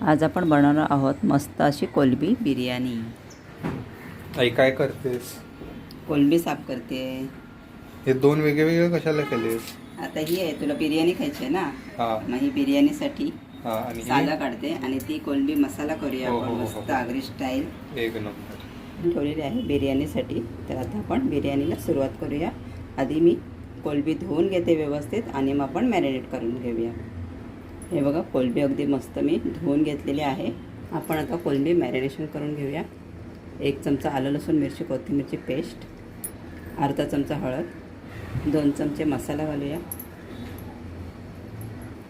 आज आपण बनवणार आहोत मस्त अशी कोलबी बिर्याणी. आई काय करतेस? कोलबी साफ करते. हे दोन वेगळे वेगळे कशाला केलेस? आता ही आहे तुला बिर्याणी खायची आहे ना? हा. मग ही बिर्याणीसाठी हा आणि साला हे? काढते आणि ती कोलबी मसाला करूया हो, आपण हो, हो, मस्त हो. आगरी स्टाईल एक नंबर. ठेवलेली आहे बिर्याणीसाठी. तर आता आपण बिर्याणीला सुरुवात करूया. आधी मी कोलबी धुवून घेते व्यवस्थित आणि मग आपण मॅरिनेट करून घेऊया. हे बघा कोलंबी अगदी मस्त मी धुवून घेतलेली आहे. आपण आता कोलंबी मॅरिनेशन करून घेऊया. एक चमचा आलं लसूण मिरची कोथिंबीरची पेस्ट अर्धा चमचा हळद दोन चमचे मसाला घालूया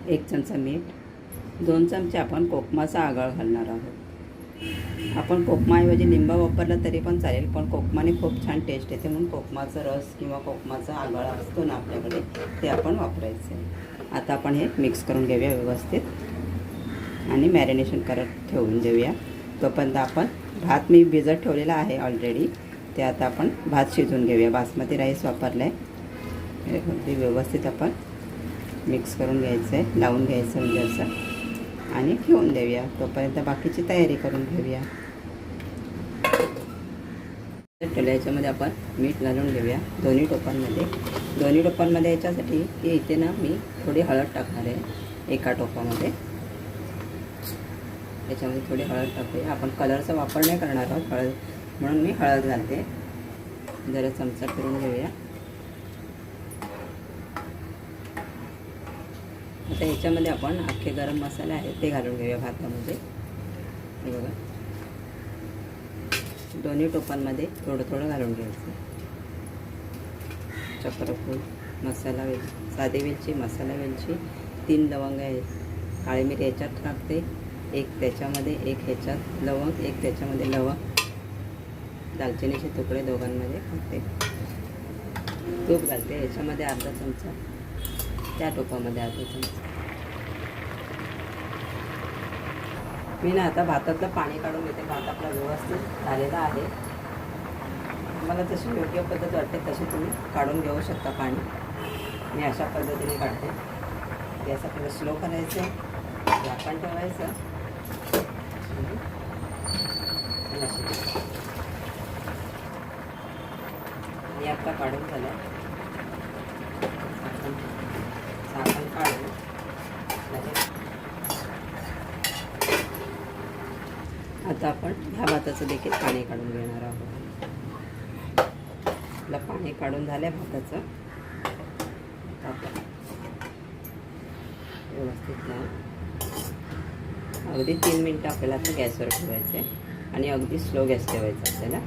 एक चमचा मीठ दोन चमचे आपण कोकमाचा आगळ घालणार आहोत. आपण कोकमाऐवजी लिंबा वापरला तरी पण चालेल पण कोकमाने खूप छान टेस्ट येते म्हणून कोकमाचा रस किंवा कोकमाचा आगळ असतो ना आपल्याकडे ते आपण वापरायचं आहे. आता आपण हे मिक्स करून घेऊया व्यवस्थित. आणि मॅरिनेशन करत ठेवून देऊया. तोपर्यंत आपण भात मी भिजत ठेवलेला आहे ऑलरेडी ते आता आपण भात शिजवून घेऊया. बासमती राईस वापरला. आहे अगदी व्यवस्थित आपण मिक्स करून घ्यायचं आहे लावून घ्यायचं म्हणजे असं. आणि ठेवून देऊया. तोपर्यंत बाकीची तयारी करून घेऊया. ठेवल्या याच्यामध्ये आपण मीठ घालून घेऊया. दोन्ही टोपांमध्ये. दोन्ही टोपांमध्ये याच्यासाठी की इथे ना मी थोडी हळद टाकणार आहे एका टोपामध्ये. याच्यामध्ये थोडी हळद टाकते आपण कलरचा वापर नाही करणार आहोत हळद. म्हणून मी हळद घालते. जरा चमचा फिरून घेऊया. आता याच्यामध्ये आपण अख्खे गरम मसाले आहेत ते घालून घेऊया भातामध्ये. हे बघा. दोन्ही टोपांमध्ये थोडं थोडं घालून घ्यायचं. चक्रफूल मसाला वेल साधी वेलची मसाला वेलची तीन लवंग आहेत. काळी मिरी ह्याच्यात टाकते एक त्याच्यामध्ये एक ह्याच्यात लवंग एक त्याच्यामध्ये लवंग. दालचिनीचे तुकडे दोघांमध्ये टाकते. तूप घालते ह्याच्यामध्ये अर्धा चमचा. त्या टोपामध्ये अर्धा चमचा. मी ना आता भातातलं पाणी काढून घेते. भात आपला व्यवस्थित झालेला आहे. मला जशी योग्य पद्धत वाटते तशी तुम्ही काढून घेऊ शकता पाणी. मी अशा पद्धतीने काढते. गॅस आपल्याला स्लो करायचं झाकण ठेवायचं. मी आत्ता काढून झालं. झाकण झाकण काढून. लगेच आता आपण ह्या भाताचं देखील पाणी काढून घेणार आहोत. आपलं पाणी काढून झालं भाताचं. आता व्यवस्थित लावून अगदी तीन मिनटं आपल्याला आता गॅसवर ठेवायचं आहे आणि अगदी स्लो गॅस ठेवायचा आपल्याला.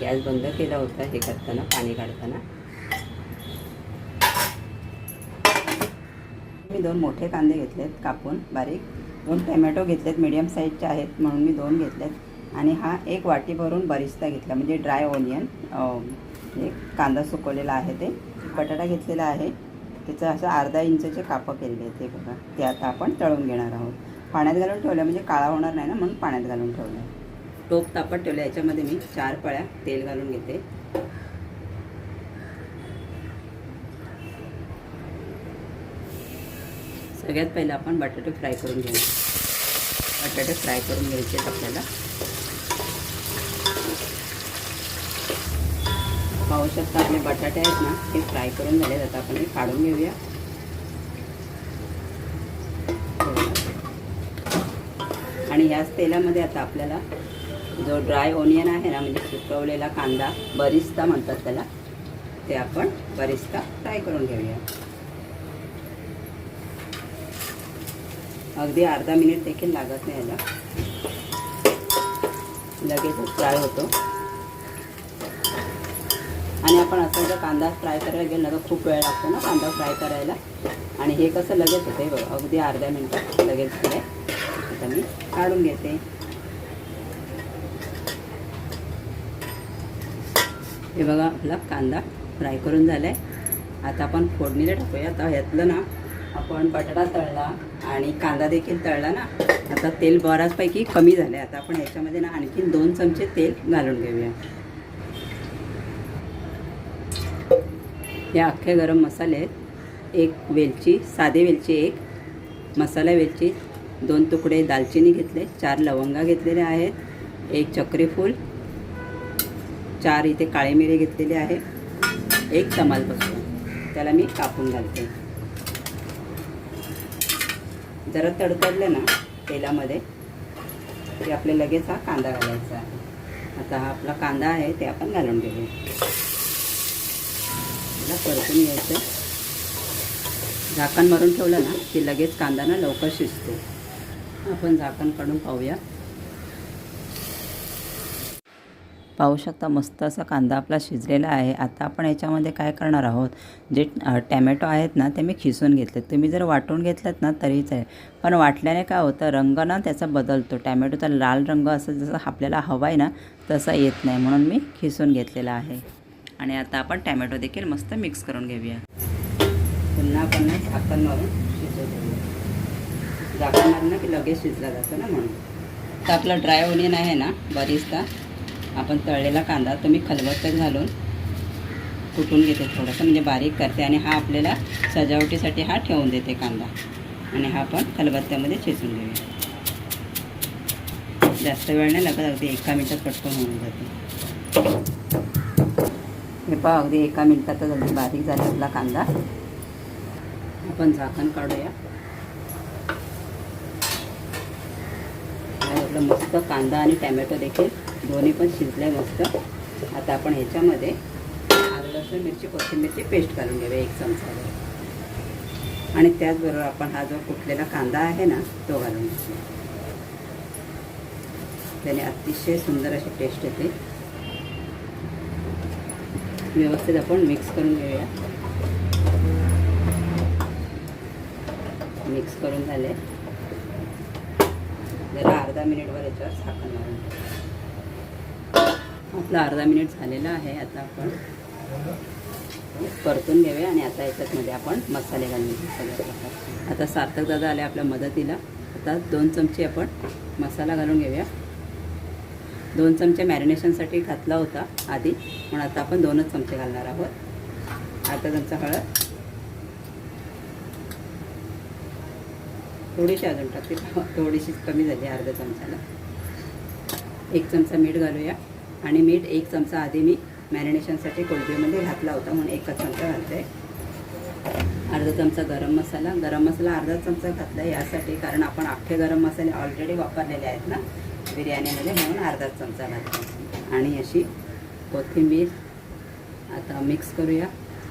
गॅस बंद केला होता हे करताना पाणी काढताना. मी दोन मोठे कांदे घेतलेत कापून बारीक. दोन टॅमॅटो घेतलेत मिडियम साईजचे आहेत म्हणून मी दोन घेतलेत. आणि हा एक वाटी भरून बरिस्ता घेतला म्हणजे ड्राय ओनियन एक कांदा सुकवलेला आहे ते. बटाटा घेतलेला आहे. त्याचं असं अर्धा इंचचे कापं केलेले आहेत ते बघा. ते आता आपण तळून घेणार आहोत. पाण्यात घालून ठेवलं म्हणजे काळा होणार नाही ना म्हणून पाण्यात घालून ठेवलं. टोप तापत ठेवलं याच्यामध्ये मी चार पळ्या तेल घालून घेते. सगळ्यात पहिलं आपण बटाटे फ्राय करून घ्यायचे बटाटे फ्राय करून घ्यायचे आहेत आपल्याला. पाहू शकता आपले बटाटे आहेत ना ते फ्राय करून झाले आता आपण हे काढून घेऊया. आणि याच तेलामध्ये आता आपल्याला जो ड्राय ओनियन आहे ना म्हणजे सुकवलेला कांदा बरिस्ता म्हणतात त्याला ते आपण बरिस्ता फ्राय करून घेऊया. अगदी अर्धा मिनिट देखील लागत नाही याला. लगेचच फ्राय होतो. आणि आपण असं जर कांदा फ्राय करायला गेलो ना तर खूप वेळ लागतो ना कांदा फ्राय करायला. आणि हे कसं लगेच होतं बघा अगदी अर्ध्या मिनटात लगेच फ्राय आता मी काढून घेते. हे बघा आपला कांदा फ्राय करून झाला आहे आता आपण फोडणीला टाकूया आता ह्यातलं ना आपण बटाटा तळला. आणि कांदा देखील तळला ना आता तेल बऱ्याचपैकी कमी झालं आहे आता आपण ह्याच्यामध्ये ना आणखीन दोन चमचे तेल घालून घेऊया. हे अख्खे गरम मसाले आहेत एक वेलची साधी वेलची एक मसाला वेलची दोन तुकडे दालचिनी घेतले चार लवंगा घेतलेले आहेत एक चक्रीफूल चार इथे काळे मिरे घेतलेले आहे एक तमालपत्र. त्याला मी कापून घालते. जरा तडतडलं ना तेलामध्ये तरी आपले लगेच हा कांदा घालायचा आहे. आता हा आपला कांदा आहे ते आपण घालून घेऊया. त्याला परतून घ्यायचं. झाकण मारून ठेवलं ना की लगेच कांदा ना लवकर शिजतो. आपण झाकण काढून पाहूया. पाहू शकता मस्त असा कांदा आपला शिजलेला आहे. आता आपण याच्यामध्ये काय करणार आहोत? जे टॅमॅटो आहेत ना ते मी खिसून घेतलेत तुम्ही जर वाटून घेतलेत ना तरीच आहे. पण वाटल्याने काय होतं रंग ना त्याचा बदलतो. टॅमॅटोचा लाल रंग असं जसं आपल्याला हवा आहे ना तसा येत नाही. म्हणून मी खिसून घेतलेला आहे. आणि आता आपण टॅमॅटो देखील मस्त मिक्स करून घेऊया. पुन्हा आपण झाकण मारून शिजवू झाकण मारून ना की लगेच शिजला जातं ना म्हणून. तर आपलं ड्राय ओनियन आहे ना बरीचदा. आपण तळलेला कांदा तुम्ही खलबत्त्यात घालून कुटून घेते थोडंसं म्हणजे बारीक करते आणि हा आपल्याला सजावटीसाठी हा ठेवून देते कांदा. आणि हा आपण खलबत्त्यामध्ये चेचून घेऊया. जास्त वेळ नाही लागत अगदी एका मिनटात पटकन होऊन जाते. हे पहा अगदी एका मिनटातच अगदी बारीक झाला आपला कांदा. आपण झाकण काढूया. आपलं मस्त कांदा आणि टॅमॅटो देखील दोन्ही पण शिजले मस्त. आता आपण ह्याच्यामध्ये आलं लसूण मिरची कोथिंबीरची पेस्ट घालून घेऊया एक चमचा आणि त्याचबरोबर आपण हा जो कुटलेला कांदा आहे ना तो घालून घेऊया. त्याने अतिशय सुंदर अशी टेस्ट येते. व्यवस्थित आपण मिक्स करून घेऊया. मिक्स करून झाले. जरा अर्धा मिनिटवर याच्यावर झाकण मारून आपला अर्धा मिनिट झालेला आहे. आता आपण परतून घेऊया आणि आता याच्यातमध्ये आपण मसाले घालून सगळ्या प्रकारचे. आता सार्थक दादा आले आपल्या मदतीला. आता दोन चमचे आपण मसाला घालून घेऊया. दोन चमचे मॅरिनेशनसाठी घातला होता आधी. पण आता आपण दोनच चमचे घालणार आहोत. आता चमचा हळद. थोडीशी अजून टाकते. थोडीशी कमी झाली अर्ध्या चमच्याला एक चमचा मीठ घालूया. आणि मीठ एक चमचा आधी मी मॅरिनेशनसाठी कोलबीमध्ये घातला होता म्हणून एकच चमचा घालते अर्धा चमचा गरम मसाला. गरम मसाला अर्धा चमचा घातला यासाठी कारण आपण अख्खे गरम मसाले ऑलरेडी वापरलेले आहेत ना बिर्याणीमध्ये म्हणून अर्धाच चमचा घातला. आणि अशी कोथिंबीर आता मिक्स करूया.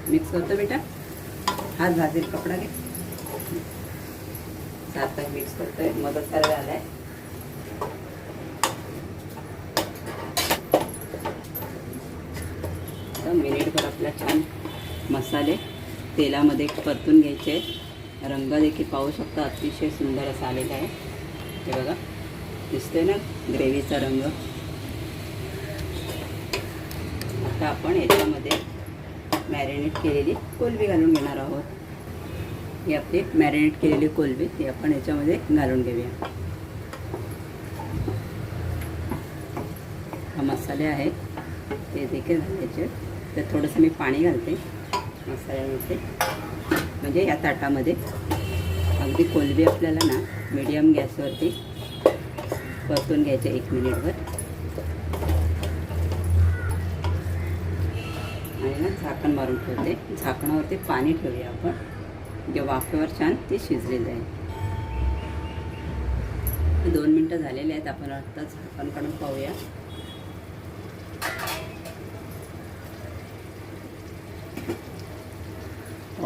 मिक्स करतो बेटा. हात भाजील कपडा घे. सार्थक मिक्स करतोय. मदत करायला आलाय. तर मिनिटभर आपला छान मसाले तेलामध्ये परतून घ्यायचे आहेत. रंग देखील पाहू शकता अतिशय सुंदर असा आलेला आहे. हे बघा दिसतोय ना ग्रेव्हीचा रंग? आता आपण याच्यामध्ये मॅरिनेट केलेली कोलबी घालून घेणार आहोत. ही आपली मॅरिनेट केलेली कोलबी ती आपण याच्यामध्ये घालून घेऊया. हा मसाले आहेत ते देखील घालायचे. तर थोडंसं मी पाणी घालते. मसाल्यामध्ये. म्हणजे या ताटामध्ये. अगदी कोलबी आपल्याला ना मिडियम गॅसवरती परतून घ्यायचे एक मिनिटभर आणि ना झाकण मारून ठेवते. झाकणावरती पाणी ठेवूया आपण. जे वाफेवर छान ते शिजलेलं आहे. दोन मिनटं झालेले आहेत. आपण आत्ता झाकण काढून पाहूया.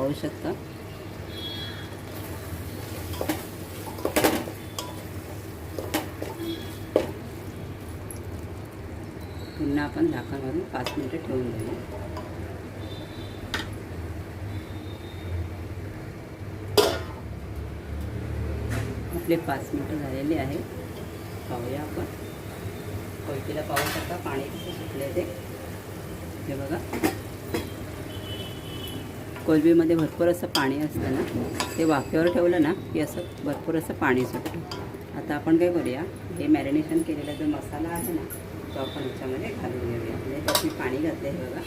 पाहू शकता. पुन्हा आपण झाकण घालून पाच मिनिटं ठेवून देऊ. आपले पाच मिनिटं झालेले आहे. पाहूया आपण. कोयतीला पाहू शकता पाणी कसं सुटले ते. हे बघा. कोलबीमध्ये भरपूर असं पाणी असतं ना ते वाफेवर ठेवलं ना की असं भरपूर असं पाणी सुटतं. आता आपण काय करूया हे मॅरिनेशन केलेला जो मसाला आहे ना तो आपण ह्याच्यामध्ये घालून घेऊया. म्हणजे त्यात मी पाणी घातलं आहे बघा.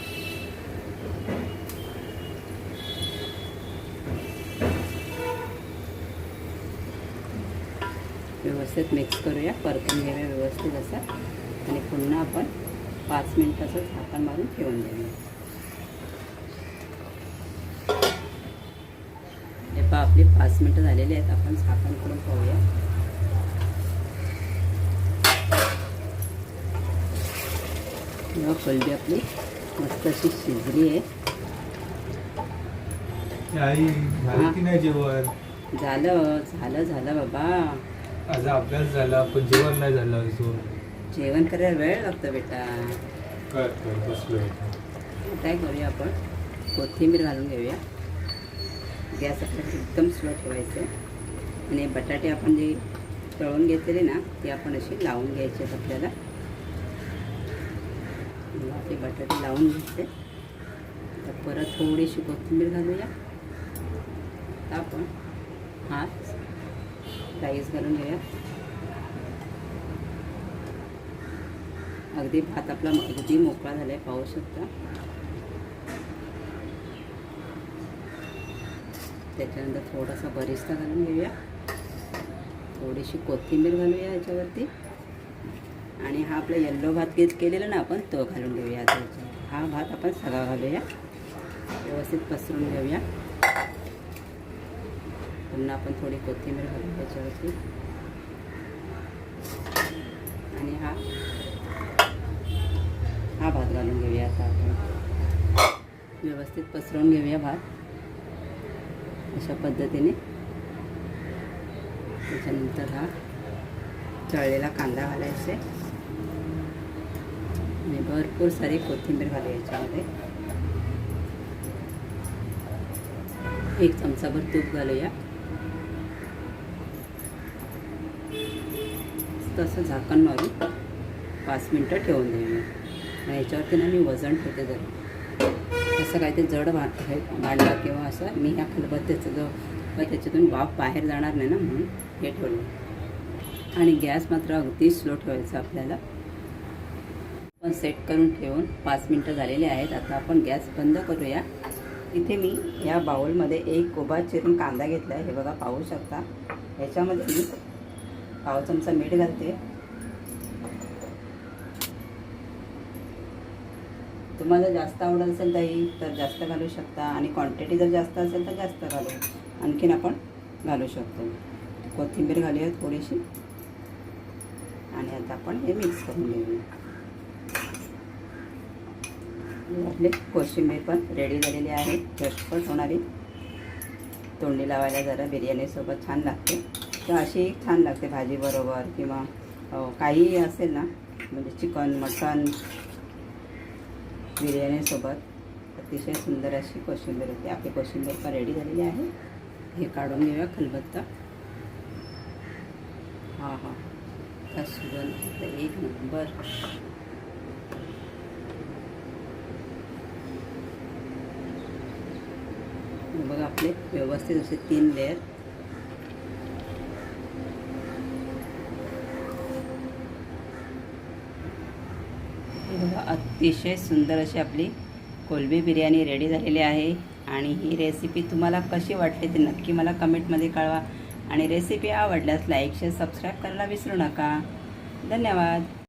व्यवस्थित मिक्स करूया परतून घेऊया व्यवस्थित असं. आणि पुन्हा आपण पाच मिनिट झाकण मारून ठेवून देऊया. आपली पाच मिनटं झालेली आहेत. आपण झाकण करून पाहूया. तेव्हा कोलबी आपली मस्त अशी शिजली आहे. झालं झालं झालं झालं बाबा. माझा अभ्यास झाला पण जेवण नाही झालं अजून. जेवण करायला वेळ लागतो बेटा. कर कर बसलोय. काय करूया आपण? कोथिंबीर घालून घेऊया. गॅस आपल्याला एकदम स्लो ठेवायचं. आहे आणि बटाटे आपण जे तळून घेतलेले ना ते आपण अशी लावून घ्यायचे आहेत आपल्याला. मग बटाटे लावून घेतले. तर परत थोडीशी कोथिंबीर घालूया. आता आपण हा राईस घालून घेऊया. अगदी भात आपला अगदी मोकळा झाला आहे पाहू शकता. त्याच्यानंतर थोडासा बरिस्ता घालून घेऊया. थोडीशी कोथिंबीर घालूया याच्यावरती. आणि हा आपला येल्लो भात घेत केलेला ना आपण तो घालून घेऊया आता हा भात आपण सगळा घालूया. व्यवस्थित पसरून घेऊया. पुन्हा आपण थोडी कोथिंबीर घालू त्याच्यावरती. आणि हा हा भात घालून घेऊया आता आपण. व्यवस्थित पसरवून घेऊया भात. अशा पद्धतीने. त्याच्यानंतर हा तळलेला कांदा घालायचा आणि भरपूर सारी कोथिंबीर घालू याच्यामध्ये एक चमचाभर तूप घालूया. तसं झाकण मारून पाच मिनटं ठेवून देऊया. आणि याच्यावरती ना मी वजन ठेवते जर. असं काय ते जड वा वाढला किंवा असं. मी ह्या खलबत्त्याचं जो व त्याच्यातून वाफ बाहेर जाणार नाही ना म्हणून हे ठेवलं. आणि गॅस मात्र अगदी स्लो ठेवायचा आपल्याला. पण सेट करून ठेवून पाच मिनटं झालेले आहेत. आता आपण गॅस बंद करूया. इथे मी या बाऊलमध्ये एक कोबा चिरून कांदा घेतला आहे हे बघा पाहू शकता. ह्याच्यामध्ये मी पाव चमचा मीठ घालते. तुम्हाला जास्त आवडत असेल दही तर जास्त घालू शकता. आणि क्वांटिटी जर जास्त असेल तर जास्त घालू. आणखीन आपण घालू शकतो. कोथिंबीर घालूया थोडीशी. आणि आता आपण हे मिक्स करून घेऊया. आपली कोशिंबीर पण रेडी झालेली आहे. झटपट होणारी. तोंडी लावायला जरा बिर्याणीसोबत छान लागते. तर अशी एक छान लागते भाजीबरोबर किंवा काहीही असेल ना म्हणजे चिकन मटन बिर्याणीसोबत अतिशय सुंदर अशी कोशिंबीर होते. आपली कोशिंबीर पण रेडी झालेली आहे. हे काढून खलबत्ता. हाँ हाँ. सुगंध एक नंबर. हे आपले व्यवस्थित तीन लेअर अतिशय सुंदर अशी आपली कोलबी बिर्याणी रेडी झालेली आहे. आणि ही रेसिपी तुम्हाला कशी वाटली ते नक्की मला कमेंटमध्ये कळवा. आणि रेसिपी आवडल्यास लाईक शेअर सबस्क्राईब करायला विसरू नका. धन्यवाद.